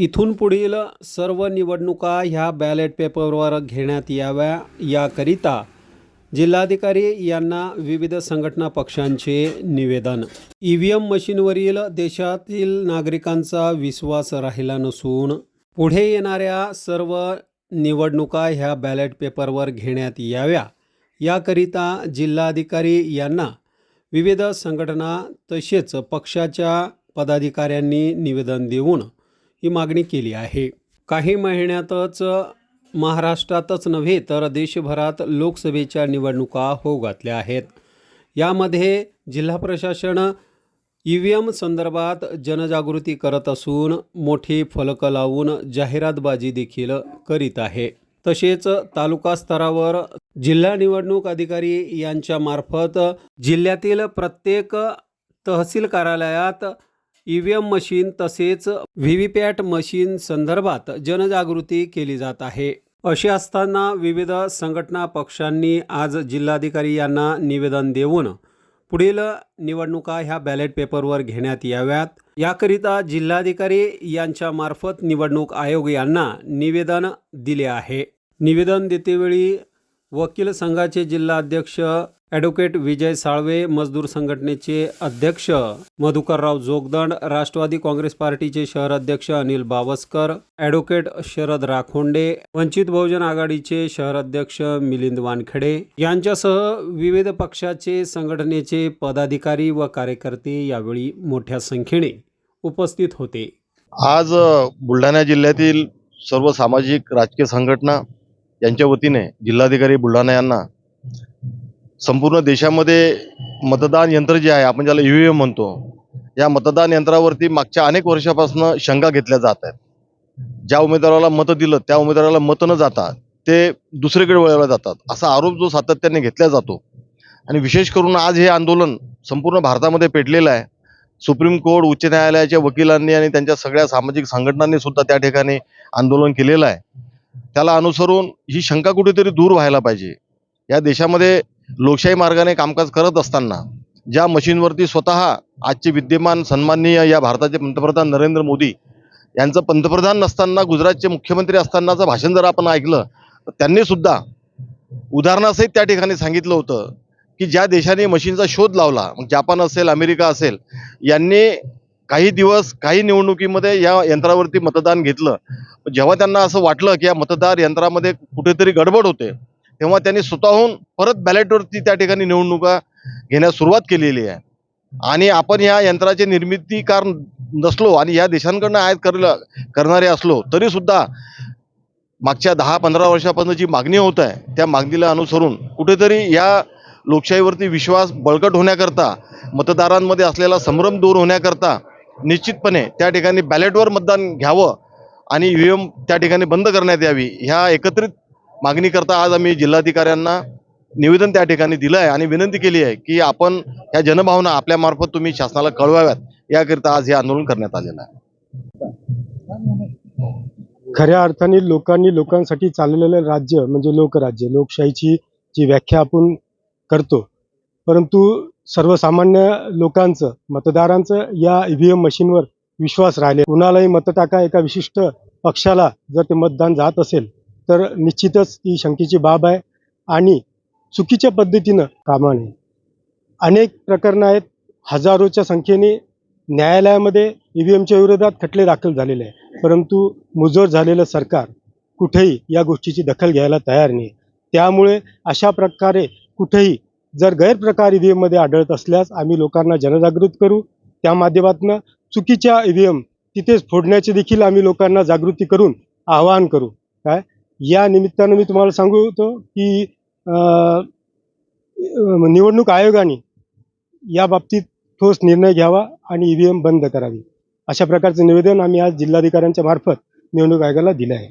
इथून पुढील सर्व निवडणुका ह्या बॅलेट पेपरवर घेण्यात याव्या. याकरिता जिल्हाधिकारी यांना विविध संघटना पक्षांचे निवेदन. ई व्ही एम मशीनवरील देशातील नागरिकांचा विश्वास राहिला नसून पुढे येणाऱ्या सर्व निवडणुका ह्या बॅलेट पेपरवर घेण्यात याव्या. याकरिता जिल्हाधिकारी यांना विविध संघटना तसेच पक्षाच्या पदाधिकाऱ्यांनी निवेदन देऊन ही मागणी केली आहे. काही महिन्यातच महाराष्ट्रातच नव्हे तर देशभरात लोकसभेच्या निवडणुका होऊ घातल्या आहेत. यामध्ये जिल्हा प्रशासन ई व्ही एम संदर्भात जनजागृती करत असून मोठी फलकं लावून जाहिरातबाजी देखील करीत आहे. तसेच तालुका स्तरावर जिल्हा निवडणूक अधिकारी यांच्यामार्फत जिल्ह्यातील प्रत्येक तहसील कार्यालयात ई व्ही एम मशीन तसेच व्ही व्ही पॅट मशीन संदर्भात जनजागृती केली जात आहे. असे असताना विविध संघटना पक्षांनी आज जिल्हाधिकारी यांना निवेदन देऊन पुढील निवडणुका ह्या बॅलेट पेपरवर घेण्यात याव्यात. याकरिता जिल्हाधिकारी यांच्यामार्फत निवडणूक आयोग यांना निवेदन दिले आहे. निवेदन देतेवेळी वकील संघाचे जिल्हाध्यक्ष ॲडव्होकेट विजय साळवे मजदूर संघटनेचे अध्यक्ष मधुकरराव जोगदंड राष्ट्रवादी काँग्रेस पार्टीचे शहर अध्यक्ष अनिल बावस्कर ॲडव्होकेट शरद राखोंडे वंचित बहुजन आघाडीचे शहर अध्यक्ष मिलिंद वानखेडे. यांच्यासह विविध पक्षाचे संघटनेचे पदाधिकारी व कार्यकर्ते यावेळी मोठ्या संख्येने उपस्थित होते. आज बुलढाणा जिल्ह्यातील सर्व सामाजिक राजकीय संघटना यांच्या वतीने जिल्हाधिकारी बुलढाणा यांना संपूर्ण देशामध्ये मतदान यंत्र जे आहे आपण ज्याला ईव्हीएम म्हणतो या मतदान यंत्रावरती मागच्या अनेक वर्षापासून शंका घेतल्या जात आहेत. ज्या उमेदवाराला मतं दिलं त्या उमेदवाराला मतं न जाता ते दुसरीकडे वळवल्या जातात. असा आरोप जो सातत्याने घेतला जातो. आणि विशेष करून आज हे आंदोलन संपूर्ण भारतामध्ये पेटलेलं आहे. सुप्रीम कोर्ट उच्च न्यायालयाच्या वकिलांनी आणि त्यांच्या सगळ्या सामाजिक संघटनांनी सुद्धा त्या ठिकाणी आंदोलन केलेलं आहे. त्याला अनुसरून ही शंका कुठेतरी दूर व्हायला पाहिजे. या देशामध्ये लोकशाही मार्गाने कामकाज करत असताना ज्या मशीनवरती स्वतः आजचे विद्यमान सन्माननीय या भारताचे पंतप्रधान नरेंद्र मोदी यांचं पंतप्रधान नसताना गुजरातचे मुख्यमंत्री असतानाचं भाषण जर आपण ऐकलं तर त्यांनी सुद्धा उदाहरणासहित त्या ठिकाणी सांगितलं होतं की ज्या देशाने मशीनचा शोध लावला मग जापान असेल अमेरिका असेल यांनी काही दिवस काही निवडणुकीमध्ये या यंत्रावरती मतदान घेतलं. जेव्हा त्यांना असं वाटलं की या मतदार यंत्रामध्ये कुठेतरी गडबड होते तेव्हा त्यांनी स्वतःहून परत बॅलेटवरती त्या ठिकाणी निवडणुका घेण्यास सुरुवात केलेली आहे. आणि आपण या यंत्राचे निर्मितीकार नसलो आणि या देशांकडनं आयात करलं करणारे असलो तरीसुद्धा मागच्या दहा पंधरा वर्षापासून जी मागणी होत आहे त्या मागणीला अनुसरून कुठेतरी या लोकशाहीवरती विश्वास बळकट होण्याकरता मतदारांमध्ये असलेला संभ्रम दूर होण्याकरता निश्चितपणे त्या ठिकाणी बॅलेटवर मतदान घ्यावं आणि व्ही एम त्या ठिकाणी बंद करण्यात यावी ह्या एकत्रित मागणी करता आज आम्ही जिल्हाधिकाऱ्यांना निवेदन त्या ठिकाणी दिलं आहे आणि विनंती केली आहे की आपण या जनभावना आपल्यामार्फत तुम्ही शासनाला कळवाव्यात. याकरिता आज हे आंदोलन करण्यात आलेलं आहे. खऱ्या अर्थाने लोकांनी लोकांसाठी चाललेलं राज्य म्हणजे लोकराज्य लोकशाहीची जी व्याख्या आपण करतो परंतु सर्वसामान्य लोकांचं मतदारांचं या ई व्ही एम मशीनवर विश्वास राहिले. कुणालाही मत टाका एका विशिष्ट पक्षाला जर ते मतदान जात असेल. तर निश्चितच ती शंकेची बाब आहे आणि चुकीच्या पद्धतीनं कामा नये अनेक प्रकरणं आहेत. हजारोच्या संख्येने न्यायालयामध्ये ई व्ही एमच्या विरोधात खटले दाखल झालेले आहे परंतु मुजोर झालेलं सरकार कुठेही या गोष्टीची दखल घ्यायला तयार नाही. त्यामुळे अशा प्रकारे कुठेही जर गैरप्रकार ई व्ही एममध्ये आढळत असल्यास आम्ही लोकांना जनजागृत करू. त्या माध्यमातून चुकीच्या ई व्ही एम तिथेच फोडण्याचे देखील आम्ही लोकांना जागृती करून आवाहन करू. काय? या निमित्तानं मी तुम्हाला सांगू होतो की अं, निवडणूक आयोगाने या बाबतीत ठोस निर्णय घ्यावा आणि ई व्ही एम बंद करावी. अशा प्रकारचं निवेदन आम्ही आज जिल्हाधिकाऱ्यांच्या मार्फत निवडणूक आयोगाला दिलं आहे.